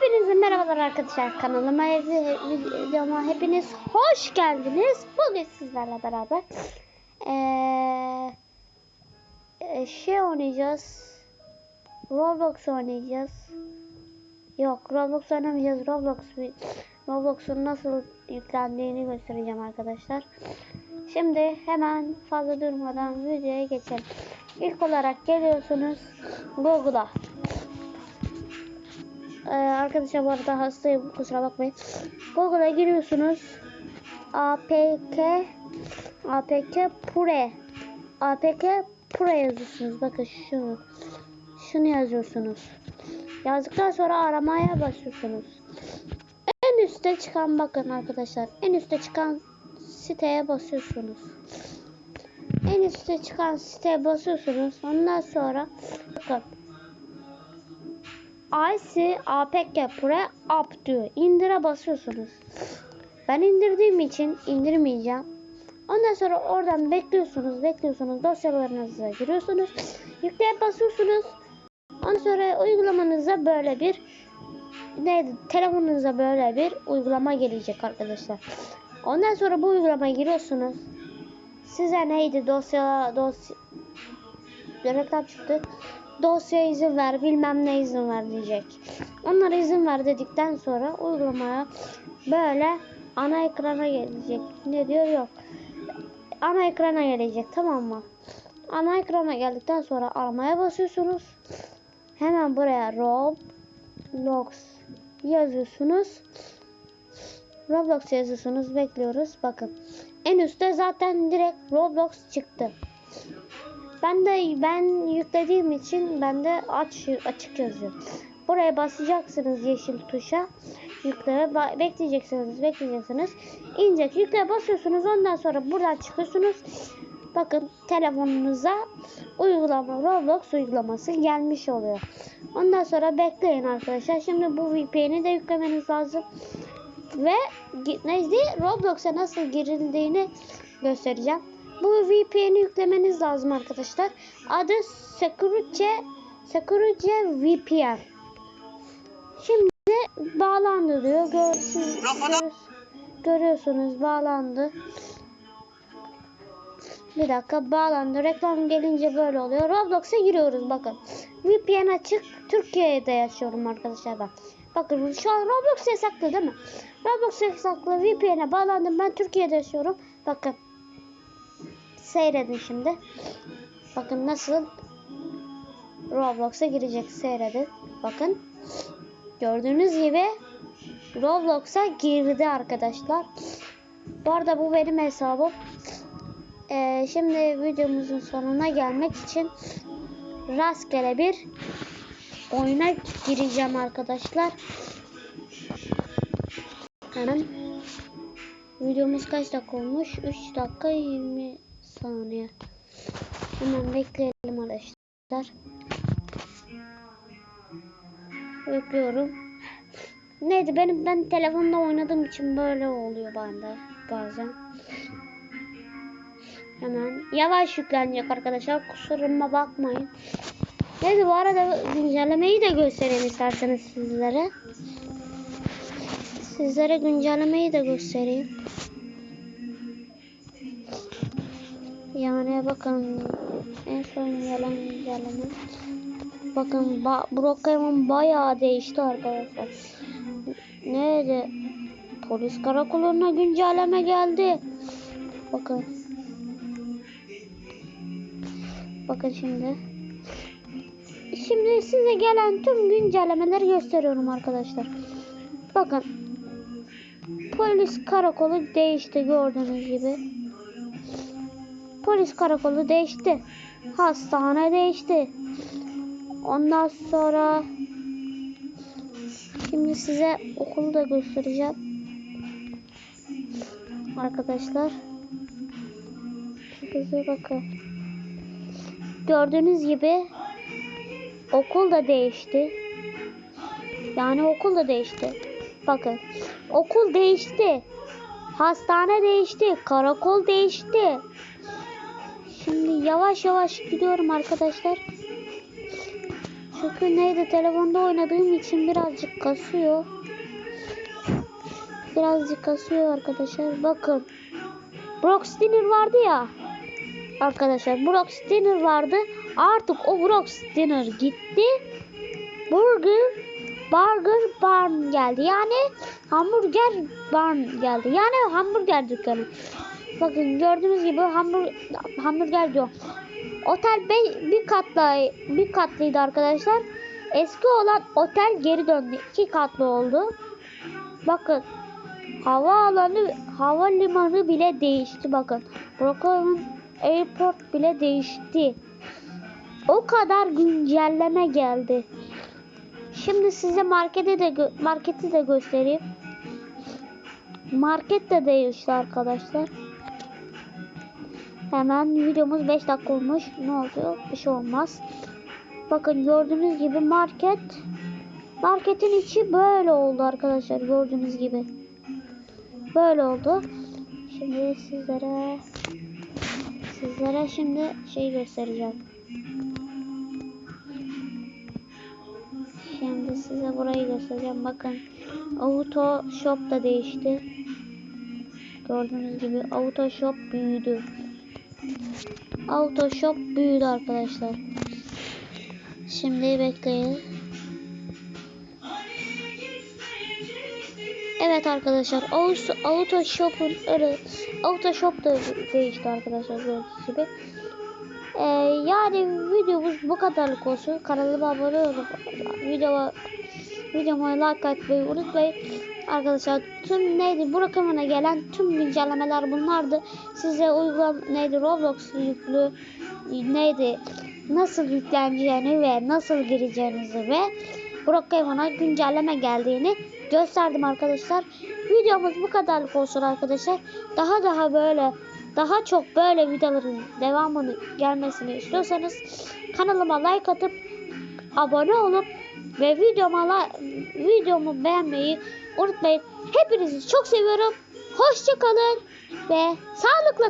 Hepinize merhabalar arkadaşlar kanalıma videoma hepiniz hoş geldiniz. Bugün sizlerle beraber eee, e, şey oynayacağız. Roblox oynayacağız. Yok Roblox oynamayacağız. Roblox Roblox'un nasıl yüklendiğini göstereceğim arkadaşlar. Şimdi hemen fazla durmadan videoya geçelim. İlk olarak geliyorsunuz Google'a. Ee, arkadaşlar bu arada hastayım kusura bakmayın. Google'a giriyorsunuz. APK APK Pure APK Pure yazıyorsunuz. Bakın şunu. Şunu yazıyorsunuz. Yazdıktan sonra aramaya basıyorsunuz. En üstte çıkan bakın arkadaşlar. En üstte çıkan siteye basıyorsunuz. En üstte çıkan siteye basıyorsunuz. Ondan sonra bakın IC APK Pro App diyor. İndire basıyorsunuz. Ben indirdiğim için indirmeyeceğim. Ondan sonra oradan bekliyorsunuz, bekliyorsunuz. Dosyalarınıza giriyorsunuz. Yükleye basıyorsunuz. Ondan sonra uygulamanıza böyle bir neydi? Telefonunuza böyle bir uygulama gelecek arkadaşlar. Ondan sonra bu uygulamaya giriyorsunuz. Size neydi? Dosya dosya reklam çıktı dosya izin ver bilmem ne izin ver diyecek. Onlara izin ver dedikten sonra uygulamaya böyle ana ekrana gelecek. Ne diyor yok. Ana ekrana gelecek tamam mı? Ana ekrana geldikten sonra aramaya basıyorsunuz. Hemen buraya Roblox yazıyorsunuz. Roblox yazıyorsunuz. Bekliyoruz. Bakın. En üstte zaten direkt Roblox çıktı. Ben de ben yüklediğim için ben de aç açık yazıyor. Buraya basacaksınız yeşil tuşa. Yükleme bekleyeceksiniz, bekleyeceksiniz. İnecek. Yükleye basıyorsunuz. Ondan sonra buradan çıkıyorsunuz. Bakın telefonunuza uygulama Roblox uygulaması gelmiş oluyor. Ondan sonra bekleyin arkadaşlar. Şimdi bu VPN'i de yüklemeniz lazım. Ve neydi? Roblox'a nasıl girildiğini göstereceğim. Bu VPN'i yüklemeniz lazım arkadaşlar. Adı Security Security VPN. Şimdi bağlandı diyor. Gör, siz, gör, görüyorsunuz bağlandı. Bir dakika bağlandı. Reklam gelince böyle oluyor. Roblox'a giriyoruz bakın. VPN açık. Türkiye'de yaşıyorum arkadaşlar ben. Bakın şu an Roblox yasaklı değil mi? Roblox yasaklı VPN'e bağlandım. Ben Türkiye'de yaşıyorum. Bakın. Seyredin şimdi. Bakın nasıl Roblox'a girecek seyredin. Bakın. Gördüğünüz gibi Roblox'a girdi arkadaşlar. Bu arada bu benim hesabım. Ee, şimdi videomuzun sonuna gelmek için rastgele bir oyuna gireceğim arkadaşlar. Hemen videomuz kaç dakika olmuş? 3 dakika 20 saniye. Hemen bekleyelim arkadaşlar. Bekliyorum. Neydi benim ben telefonda oynadığım için böyle oluyor bende bazen. Hemen yavaş yüklenecek arkadaşlar. Kusuruma bakmayın. Neydi bu arada güncellemeyi de göstereyim isterseniz sizlere. Sizlere güncellemeyi de göstereyim. Yani bakın en son gelen güncelleme. Bakın ba Brookhaven bayağı değişti arkadaşlar. Neydi? Polis karakoluna güncelleme geldi. Bakın. Bakın şimdi. Şimdi size gelen tüm güncellemeleri gösteriyorum arkadaşlar. Bakın. Polis karakolu değişti gördüğünüz gibi. Polis karakolu değişti. Hastane değişti. Ondan sonra şimdi size okulu da göstereceğim. Arkadaşlar. Bize bakın. Gördüğünüz gibi okul da değişti. Yani okul da değişti. Bakın. Okul değişti. Hastane değişti. Karakol değişti. Şimdi yavaş yavaş gidiyorum arkadaşlar. Çünkü neydi telefonda oynadığım için birazcık kasıyor. Birazcık kasıyor arkadaşlar. Bakın. Brock Steiner vardı ya. Arkadaşlar Brock Steiner vardı. Artık o Brock Steiner gitti. Burger Burger Barn geldi. Yani hamburger barn geldi. Yani hamburger dükkanı. Bakın gördüğünüz gibi hamburger, hamburger diyor. Otel be- bir katlı bir katlıydı arkadaşlar. Eski olan otel geri döndü. iki katlı oldu. Bakın havaalanı havalimanı bile değişti bakın. Brooklyn Airport bile değişti. O kadar güncelleme geldi. Şimdi size markete de marketi de göstereyim. Market de değişti arkadaşlar. Hemen videomuz 5 dakika olmuş. Ne oluyor? Bir şey olmaz. Bakın gördüğünüz gibi market marketin içi böyle oldu arkadaşlar gördüğünüz gibi. Böyle oldu. Şimdi sizlere sizlere şimdi şey göstereceğim. Şimdi size burayı göstereceğim. Bakın auto shop da değişti. Gördüğünüz gibi auto shop büyüdü. Auto shop büyüdü arkadaşlar. Şimdi bekleyin. Evet arkadaşlar auto, auto shop'un öyle auto shop da değişti arkadaşlar gördüğünüz gibi. Ee, yani videomuz bu kadarlık olsun. Kanalıma abone olup videoma videoma like atmayı unutmayın. Arkadaşlar tüm neydi bu rakamına gelen tüm güncellemeler bunlardı. Size uygulam neydi Roblox yüklü neydi nasıl yükleneceğini ve nasıl gireceğinizi ve bu rakamına güncelleme geldiğini gösterdim arkadaşlar. Videomuz bu kadarlık olsun arkadaşlar. Daha daha böyle daha çok böyle videoların devamını gelmesini istiyorsanız kanalıma like atıp abone olup ve videoma la- videomu beğenmeyi unutmayın. Hepinizi çok seviyorum. Hoşçakalın ve sağlıkla kalın.